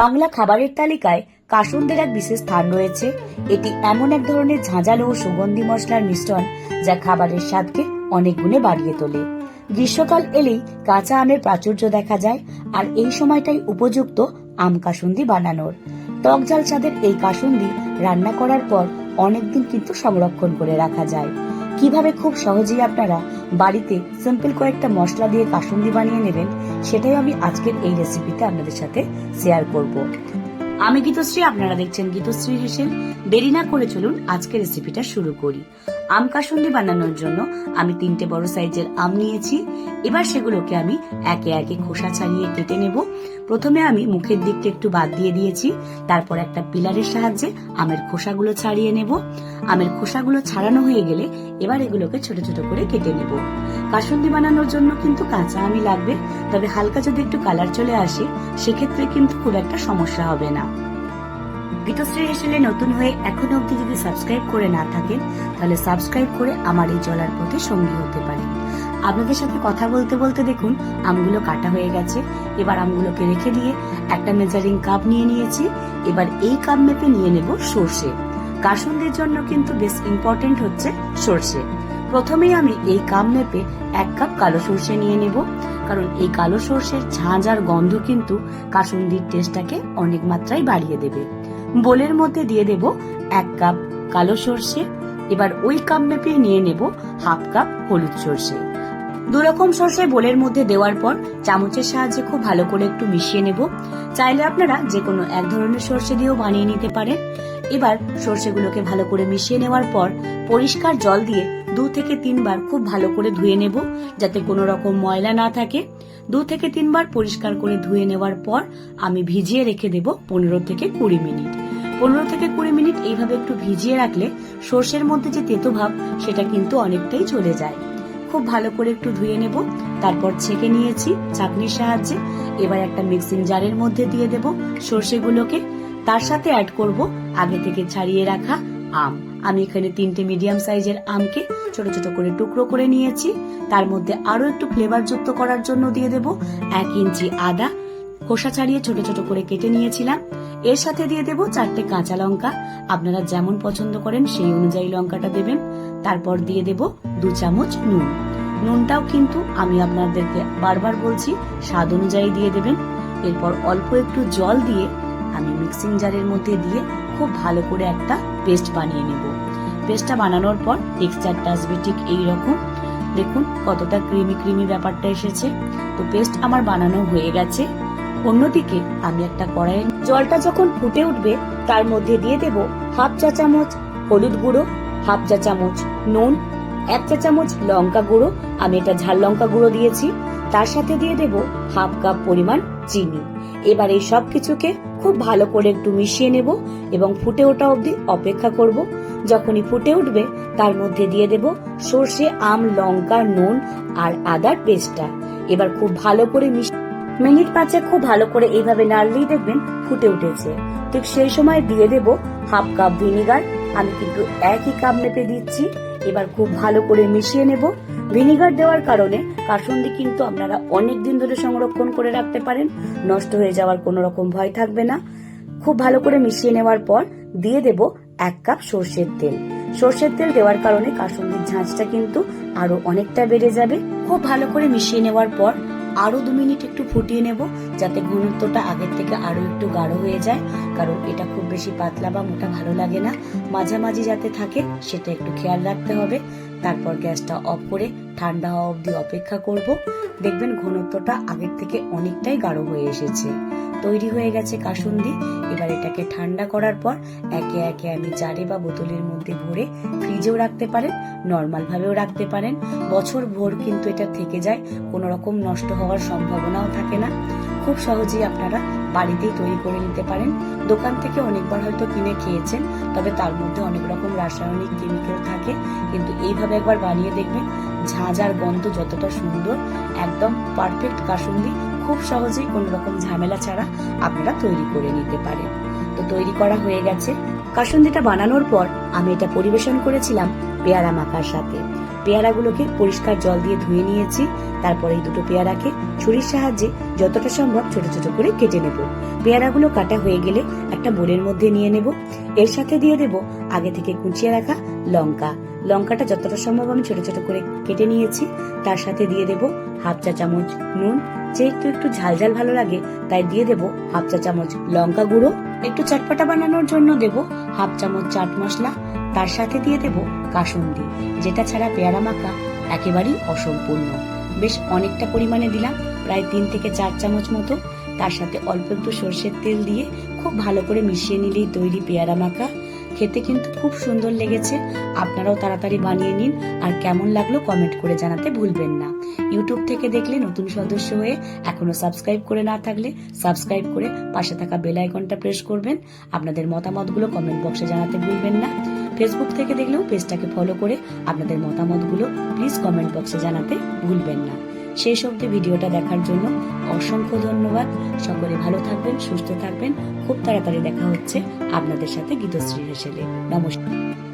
বাংলা খাবারের তালিকায় কাসুন্দের এক বিশেষ স্থান রয়েছে। এটি এমন এক ধরনের ঝাঁঝালো ও সুগন্ধি মশলার মিশ্রণ যা খাবারের স্বাদকে অনেক গুণে বাড়িয়ে তোলে। গ্রীষ্মকাল এলেই কাঁচা আমের প্রাচুর্য দেখা যায় আর এই সময়টাই উপযুক্ত আম কাসুন্দি বানানোর। টক ঝাল স্বাদের এই কাসুন্দি রান্না করার পর অনেকদিন কিন্তু সংরক্ষণ করে রাখা যায়। কীভাবে খুব সহজেই আপনারা বাড়িতে সিম্পল কয়েকটা মশলা দিয়ে কাসুন্দি বানিয়ে নেবেন, সেটাই আমি আজকের এই রেসিপিতে আপনাদের সাথে শেয়ার করব। আমি গীতশ্রী, আপনারা দেখছেন গীতশ্রী হেসেন দেরি না করে চলুন আজকের রেসিপিটা শুরু করি। আম কাসুন্দি বানানোর জন্য আমি তিনটে বড় সাইজের আম নিয়েছি। এবার সেগুলোকে আমি একে একে খোসা ছাড়িয়ে কেটে নেব। প্রথমে আমি মুখের দিকটা একটু বাদ দিয়ে দিয়েছি, তারপর একটা পিলারের সাহায্যে আমের খোসাগুলো ছাড়িয়ে নেব। আমের খোসাগুলো ছাড়ানো হয়ে গেলে এবার এগুলোকে ছোট ছোট করে কেটে নেব। কাসুন্দি বানানোর জন্য কিন্তু কাঁচা আমি লাগবে, তবে হালকা যদি একটু কালার চলে আসে, সেক্ষেত্রে কিন্তু খুব একটা সমস্যা হবে না। গীতশ্রী হেসেলে নতুন হয়ে এখনও অব্দি যদি সাবস্ক্রাইব করে না থাকেন, তাহলে সাবস্ক্রাইব করে আমার এই চলার পথে সঙ্গী হতে পারেন। আপনাদের সাথে কথা বলতে বলতে দেখুন, আমগুলো কাটা হয়ে গেছে। এবার আমগুলোকে রেখে দিয়ে একটা মেজারিং কাপ নিয়ে নিয়েছি। এবার এই কাপ মেপে নিয়ে নেব সর্ষে। কাসুন্দির জন্য কিন্তু বেশ ইম্পর্টেন্ট হচ্ছে সর্ষে। প্রথমেই আমি এই কাপ মেপে এক কাপ কালো সর্ষে নিয়ে নেব। কারণ এই কালো সর্ষের ঝাঁঝ আর গন্ধ কিন্তু কাসুন্দির টেস্টটাকে অনেক মাত্রায় বাড়িয়ে দেবে। বোলের মধ্যে দিয়ে দেব এক কাপ কালো সর্ষে। এবার ওই কাপ মেপে নিয়ে নেব হাফ কাপ হলুদ সর্ষে। দুরকম সর্ষে বোলের মধ্যে দেওয়ার পর চামচের সাহায্যে খুব ভালো করে একটু মিশিয়ে নেব। চাইলে আপনারা যে কোনো এক ধরনের সর্ষে দিয়েও বানিয়ে নিতে পারেন। এবার সর্ষেগুলোকে ভালো করে মিশিয়ে নেওয়ার পর পরিষ্কার জল দিয়ে দু থেকে তিনবার খুব ভালো করে ধুয়ে নেব, যাতে কোনো রকম ময়লা না থাকে। দু থেকে তিনবার পরিষ্কার করে ধুয়ে নেওয়ার পর আমি ভিজিয়ে রেখে দেব পনেরো থেকে কুড়ি মিনিট। পনেরো থেকে কুড়ি মিনিট এইভাবে একটু ভিজিয়ে রাখলে সর্ষের মধ্যে যে তেতো ভাব, সেটা কিন্তু অনেকটাই চলে যায়। খুব ভালো করে একটু ধুয়ে নেব। তারপর ছেঁকে নিয়েছি চাকনির সাহায্যে। এবার একটা মিক্সিং জারের মধ্যে দিয়ে দেব সর্ষেগুলোকে। তার সাথে অ্যাড করব আগে থেকে ছাড়িয়ে রাখা আম। আমি এখানে তিনটে মিডিয়াম সাইজের আমকে ছোট ছোট করে টুকরো করে নিয়েছি। তার মধ্যে আরও একটু ফ্লেভার যুক্ত করার জন্য দিয়ে দেব। এক ইঞ্চি আদা। খোসা ছাড়িয়ে ছোট ছোট করে কেটে নিয়েছিলাম। এর সাথে দিয়ে দেব চারটে কাঁচা লঙ্কা। আপনারা যেমন পছন্দ করেন সেই অনুযায়ী লঙ্কাটা দেবেন। তারপর দিয়ে দেব দু চামচ নুন। নুনটাও কিন্তু আমি আপনাদেরকে বারবার বলছি, স্বাদ অনুযায়ী দিয়ে দেবেন। এরপর অল্প একটু জল দিয়ে আমি মিক্সিং জারের মধ্যে দিয়ে খুব ভালো করে একটা পেস্ট বানিয়ে নেব। পেস্টটা বানানোর পর টেক্সচারটা আসবে ঠিক এইরকম। দেখুন কতটা ক্রিমি ক্রিমি ব্যাপারটা এসেছে। তো পেস্ট আমার বানানো হয়ে গেছে। অন্যদিকে আমি একটা কড়াইয়ে জলটা যখন ফুটে উঠবে, তার মধ্যে দিয়ে দেব হাফ চা চামচ হলুদ গুঁড়ো, হাফ চা চামচ নুন, এক চা চামচ লঙ্কা গুঁড়ো, আমি এটা ঝাল লঙ্কা গুঁড়ো দিয়েছি। তার সাথে দিয়ে দেব হাফ কাপ পরিমাণ চিনি। এবার এই সব কিছুকে খুব ভালো করে একটু মিশিয়ে নেব এবং ফুটে ওঠা অবধি অপেক্ষা করব। যখনই ফুটে উঠবে, তার মধ্যে দিয়ে দেব সর্ষে, আম, লঙ্কা, নুন আর আদার পেস্টটা। এবার খুব ভালো করে মিশিয়ে মিনিট পাঁচে খুব ভালো করে এইভাবে নাড়লেই দেখবেন ফুটে উঠেছে। ঠিক সেই সময় দিয়ে দেব হাফ কাপ ভিনিগার। আমি কিন্তু একই কাপ মেপে দিচ্ছি। এবার খুব ভালো করে মিশিয়ে নেব। ভিনিগার দেওয়ার কারণে কাসুন্দি কিন্তু আপনারা অনেক দিন ধরে সংরক্ষণ করে রাখতে পারেন। নষ্ট হয়ে যাওয়ার কোনো রকম ভয় থাকবে না। খুব ভালো করে মিশিয়ে নেওয়ার পর দিয়ে দেব এক কাপ সর্ষের তেল। সর্ষের তেল দেওয়ার কারণে কাসুন্দির ঝাঁঝটা কিন্তু আরও অনেকটা বেড়ে যাবে। খুব ভালো করে মিশিয়ে নেওয়ার পর আরও দু মিনিট একটু ফুটিয়ে নেব যাতে গুরুত্বটা আগের থেকে আরও একটু গাঢ় হয়ে যায়, কারণ এটা খুব বেশি পাতলা বা মোটা ভালো লাগে না। মাঝামাঝি যাতে থাকে, সেটা একটু খেয়াল রাখতে হবে। তারপর গ্যাসটা অফ করে ঠান্ডা হওয়া অবধি অপেক্ষা করব। দেখবেন ঘনত্বটা আগের থেকে অনেকটাই গাঢ় হয়ে এসেছে। তৈরি হয়ে গেছে কাসুন্দি। এবার এটাকে ঠান্ডা করার পর একে একে আমি জারে বা বোতলের মধ্যে ভরে ফ্রিজেও রাখতে পারেন নর্মাল ভাবেও রাখতে পারেন। বছর ভোর কিন্তু এটা থেকে যায়, কোনো রকম নষ্ট হওয়ার সম্ভাবনাও থাকে না। খুব সহজেই আপনারা বাড়িতেই তৈরি করে নিতে পারেন। দোকান থেকে অনেকবার হয়তো কিনে খেয়েছেন, তবে তার মধ্যে অনেক রকম রাসায়নিক কেমিক্যাল থাকে। কিন্তু এইভাবে একবার বানিয়ে দেখবেন, ঝাঁঝার গন্ধ যতটা সুন্দর, একদম পারফেক্ট কাসুন্দি, খুব সহজেই কোনো রকম ঝামেলা ছাড়া আপনারা তৈরি করে নিতে পারেন। তো তৈরি করা হয়ে গেছে। কাসুন্দিটা বানানোর পর আমি এটা পরিবেশন করেছিলাম পেয়ারা মাখার সাথে। পেয়ারাগুলোকে পরিষ্কার জল দিয়ে ধুয়ে নিয়েছি, তারপরে এই দুটো পেয়ারাকে ছুরির সাহায্যে যতটা সম্ভব ছোট ছোট করে কেটে নেব। পেয়ারাগুলো কাটা হয়ে গেলে একটা বোলের মধ্যে নিয়ে নেব। এর সাথে দিয়ে দেব আগে থেকে কুচিয়ে রাখা লঙ্কা। লঙ্কাটা যতটা সম্ভব আমি ছোট ছোট করে কেটে নিয়েছি। তার সাথে দিয়ে দেব হাফ চা চামচ নুন। যেহেতু একটু ঝাল ঝাল ভালো লাগে, তাই দিয়ে দেব হাফ চা চামচ লঙ্কা গুঁড়ো। একটু চটপটা বানানোর জন্য দেব হাফ চামচ চাট মশলা, তার সাথে দিয়ে দেব কাসুন্দি, যেটা ছাড়া পেয়ারা মাখা একেবারেই অসম্পূর্ণ। বেশ অনেকটা পরিমাণে দিলাম, প্রায় তিন থেকে চার চামচ মতো। তার সাথে অল্প একটু সর্ষের তেল দিয়ে খুব ভালো করে মিশিয়ে নিলেই তৈরি পেয়ারা মাখা। খেতে কিন্তু খুব সুন্দর লেগেছে। আপনারাও তাড়াতাড়ি বানিয়ে নিন আর কেমন লাগল কমেন্ট করে জানাতে ভুলবেন না। ইউটিউব থেকে দেখলে নতুন সদস্য হয়ে এখনও সাবস্ক্রাইব করে না থাকলে সাবস্ক্রাইব করে পাশে থাকা বেল আইকনটা প্রেস করবেন। আপনাদের মতামতগুলো কমেন্ট বক্সে জানাতে ভুলবেন না। ফেসবুক থেকে দেখলেও পেজটাকে ফলো করে আপনাদের মতামতগুলো প্লিজ কমেন্ট বক্সে জানাতে ভুলবেন না। শেষ অবধি ভিডিওটা দেখার জন্য অসংখ্য ধন্যবাদ। সকলে ভালো থাকবেন, সুস্থ থাকবেন। খুব তাড়াতাড়ি দেখা হচ্ছে আপনাদের সাথে গীতশ্রী হেসেলে। নমস্কার।